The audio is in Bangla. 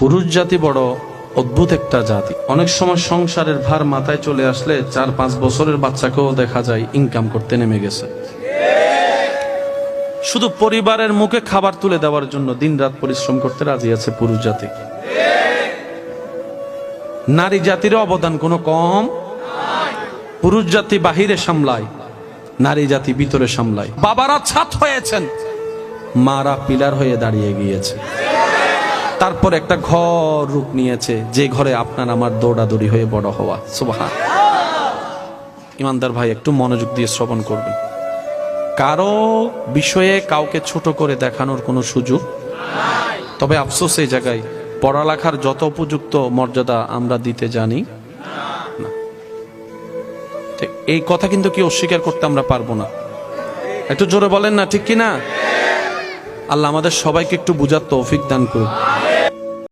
পুরুষ জাতি বড় অদ্ভুত একটা জাতি। অনেক সময় সংসারের ভার মাথায় চলে আসলে চার পাঁচ বছরের বাচ্চাকেও দেখা যায় ইনকাম করতে নেমে গেছে। শুধু পরিবারের মুখে খাবার তুলে দেওয়ার জন্য দিনরাত পরিশ্রম করতে রাজি আছে পুরুষ জাতি। নারী জাতির অবদান কোনো কম? পুরুষ জাতি বাহিরে সামলায়, নারী জাতি ভিতরে সামলায়। বাবারা ছাত হয়েছেন, মারা পিলার হয়ে দাঁড়িয়ে গিয়েছে। তারপর একটা ঘর রূপ নিয়েছে, যে ঘরে আপনার আমার দৌড়াদৌড়ি হয়ে বড় হওয়া। সুবাহা ইমানদার ভাই, একটু মনোযোগ দিয়ে শ্রবণ করবেন। কারও বিষয়ে কাউকে ছোট করে দেখানোর কোনো সুযোগ? তবে আফসোস এই জায়গায়, পড়ালেখার যত উপযুক্ত মর্যাদা আমরা দিতে জানি। এই কথা কিন্তু কি অস্বীকার করতে আমরা পারব না? একটু জোরে বলেন না, ঠিক কি না আল্লাহ আমাদের সবাইকে একটু বুঝার তৌফিক দান করুন